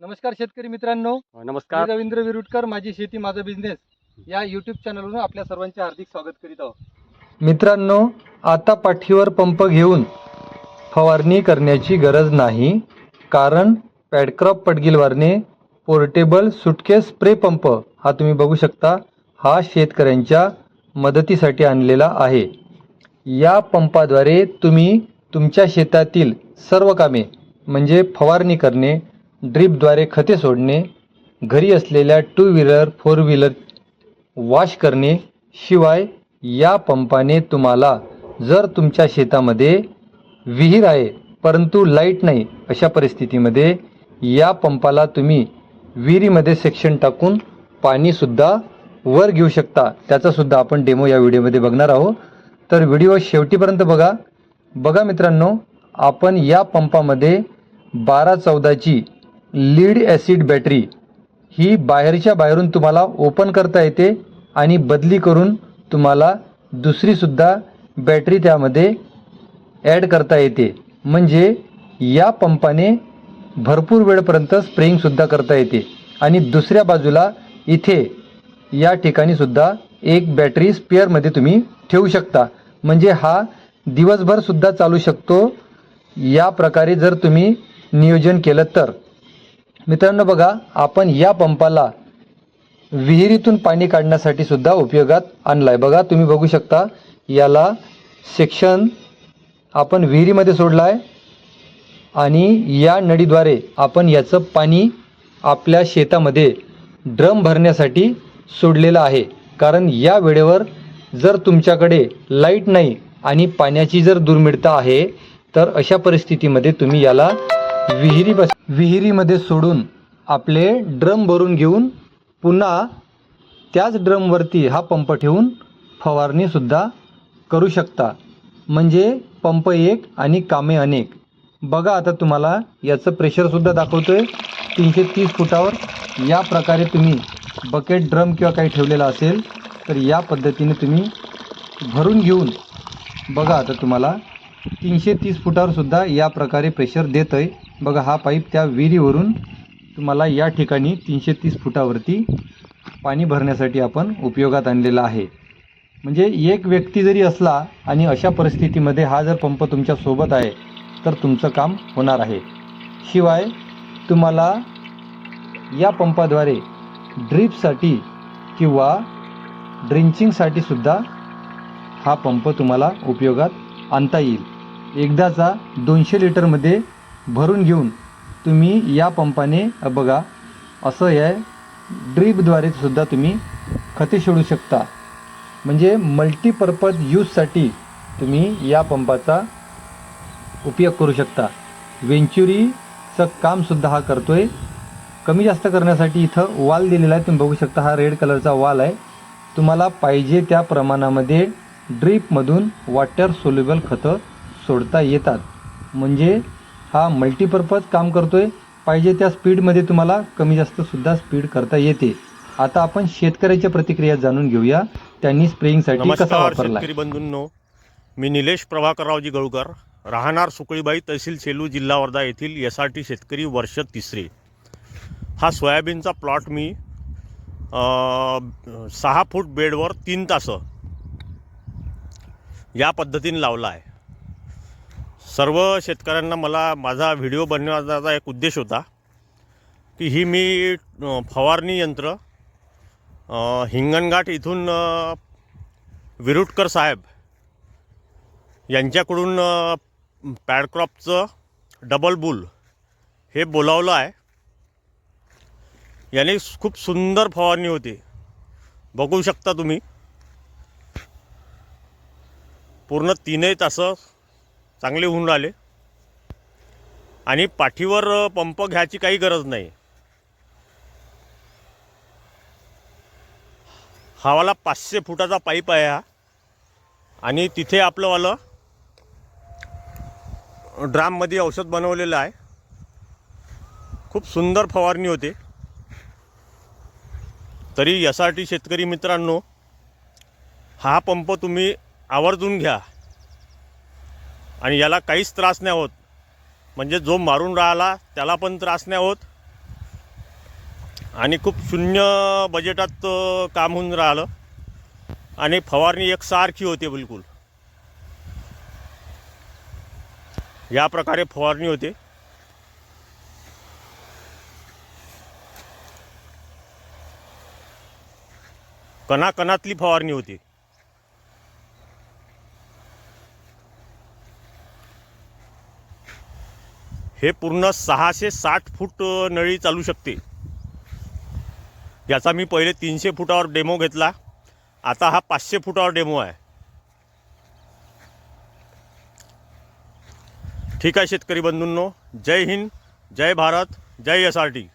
नमस्कार शेतकरी मित्रांनो. मी नमस्कार. रवींद्र विरुटकर माझी शेती माझा बिझनेस या युट्यूब चॅनलवरून आपल्या सर्वांचे हार्दिक स्वागत करीत आहोत. मित्रांनो आता पाठीवर पंप घेऊन फवारणी करण्याची गरज नाही कारण पॅडक्रॉप पडगिलवारने पोर्टेबल सुटकेस स्प्रे पंप हा तुम्ही बघू शकता हा शेतकऱ्यांच्या मदतीसाठी आणलेला आहे. या पंपाद्वारे तुम्ही तुमच्या शेतातील सर्व कामे म्हणजे फवारणी करणे ड्रीपद्वारे खते सोडणे घरी असलेल्या two wheeler four wheeler wash करणे शिवाय या पंपाने तुम्हाला जर तुमच्या शेतामध्ये विहीर आहे परंतु लाइट नाही अशा परिस्थितीमध्ये या पंपाला तुम्ही विहिरीमध्ये सेक्शन टाकून पाणीसुद्धा वर घेऊ शकता. त्याचासुद्धा आपण डेमो या व्हिडिओमध्ये बघणार आहोत. तर व्हिडिओ शेवटीपर्यंत बघा. बघा मित्रांनो आपण या पंपामध्ये बारा चौदाची लीड ॲसिड बॅटरी ही बाहेरच्या बाहेरून तुम्हाला ओपन करता येते आणि बदली करून तुम्हाला दुसरीसुद्धा बॅटरी त्यामध्ये ॲड करता येते. म्हणजे या पंपाने भरपूर वेळपर्यंत स्प्रेइंगसुद्धा करता येते. आणि दुसऱ्या बाजूला इथे या ठिकाणीसुद्धा एक बॅटरी स्पेअरमध्ये तुम्ही ठेवू शकता. म्हणजे हा दिवसभरसुद्धा चालू शकतो. या प्रकारे जर तुम्ही नियोजन केलं तर. मित्रांनो बघा आपण या पंपाला विहिरीतून पाणी काढण्यासाठी सुद्धा उपयोगात आणला आहे बघा तुम्ही बघू शकता याला सेक्शन आपण विहिरीमध्ये सोडला आहे आणि या नळीद्वारे आपण याचं पाणी आपल्या शेतामध्ये ड्रम भरण्यासाठी सोडलेलं आहे. कारण या वेळेवर जर तुमच्याकडे लाइट नाही आणि पाण्याची जर दुर्मिळता आहे तर अशा परिस्थितीमध्ये तुम्ही याला विहिरी बस विहिरीमध्ये सोडून आपले ड्रम भरून घेऊन पुन्हा त्याच ड्रमवरती हा पंप ठेवून फवारणीसुद्धा करू शकता. म्हणजे पंप एक आणि कामे अनेक. बघा आता तुम्हाला याचं प्रेशरसुद्धा दाखवतो आहे तीनशे तीस फुटावर या प्रकारे तुम्ही बकेट ड्रम किंवा काही ठेवलेला असेल तर या पद्धतीने तुम्ही भरून घेऊन बघा आता तुम्हाला तीनशे तीस फुटावर सुद्धा या प्रकारे प्रेशर देत आहे बघा हा पाईप त्या विहिरीवरून तुम्हाला या ठिकाणी तीनशे तीस फुटावरती पाणी भरण्यासाठी आपण उपयोगात आणलेला आहे. म्हणजे एक व्यक्ती जरी असला आणि अशा परिस्थितीमध्ये हा जर पंप तुमच्यासोबत आहे तर तुमचं काम होणार आहे. शिवाय तुम्हाला या पंपाद्वारे ड्रीपसाठी किंवा ड्रिंचिंगसाठी सुद्धा हा पंप तुम्हाला उपयोगात आणता येईल. एकदाचा दोनशे लिटरमध्ये भरून घेऊन तुम्ही या पंपाने बघा असं या ड्रीपद्वारे सुद्धा तुम्ही खते सोडू शकता. म्हणजे मल्टीपर्पज यूजसाठी तुम्ही या पंपाचा उपयोग करू शकता. वेंचुरीचं कामसुद्धा हा करतो आहे कमी जास्त करण्यासाठी इथं वाल दिलेला आहे. तुम्ही बघू शकता हा रेड कलरचा वाल आहे. तुम्हाला पाहिजे त्या प्रमाणामध्ये ड्रीपमधून वॉटर सोल्युबल खतं सोडता येतात. म्हणजे हा मल्टीपर्पज काम करतोय. पाहिजे त्या स्पीडमध्ये तुम्हाला कमी जास्त सुद्धा स्पीड करता येते. आता आपण शेतकऱ्याच्या प्रतिक्रिया जाणून घेऊया. त्यांनी स्प्रेइंगसाठी कसा वापरला? शेतकरी बंधूंनो. मी निलेश प्रभाकररावजी गळूकर. राहणार सुकळीबाई तहसील सेलू जिल्हा वर्धा येथील एस आर टी शेतकरी वर्ष तिसरे. हा सोयाबीनचा प्लॉट मी सहा फूट बेडवर तीन तासं या पद्धतीने लावला आहे. सर्व शेतकऱ्यांना मला माझा व्हिडिओ बनवण्याचा एक उद्देश होता की ही मी फवारणी यंत्र हिंगणघाट इथून विरुटकर साहेब यांच्याकडून पॅडक्रॉपचं डबल बुल हे बोलावलं आहे. याने खूप सुंदर फवारणी होते. बघू शकता तुम्ही. पूर्ण तीनही तासं चांगले होऊन राहिले. आणि पाठीवर पंप घ्यायची काही गरज नाही. हावाला पाचशे फुटाचा पाईप आहे हा. आणि तिथे आपलंवालं ड्राममध्ये औषध बनवलेलं आहे. खूप सुंदर फवारणी होते. तरी यासाठी शेतकरी मित्रांनो हा पंप तुम्ही आवर्जून घ्या. आणि याला काहीच त्रास नाही होत. म्हणजे जो मारून राहिला त्याला पण त्रास नाही होत. आणि खूप शून्य बजेटात काम होऊन राहिलं. आणि फवारणी एकसारखी होते बिलकुल. या प्रकारे फवारणी होते. कणाकणातली फवारणी होती. हे पूर्ण सहाशे साठ फूट नळी चालू शकते. याचा मी पहिले तीनशे फुटावर डेमो घेतला. आता हा पाचशे फुटावर डेमो आहे. ठीक आहे शेतकरी बंधूंनो. जय हिंद जय भारत जय एस आर टी.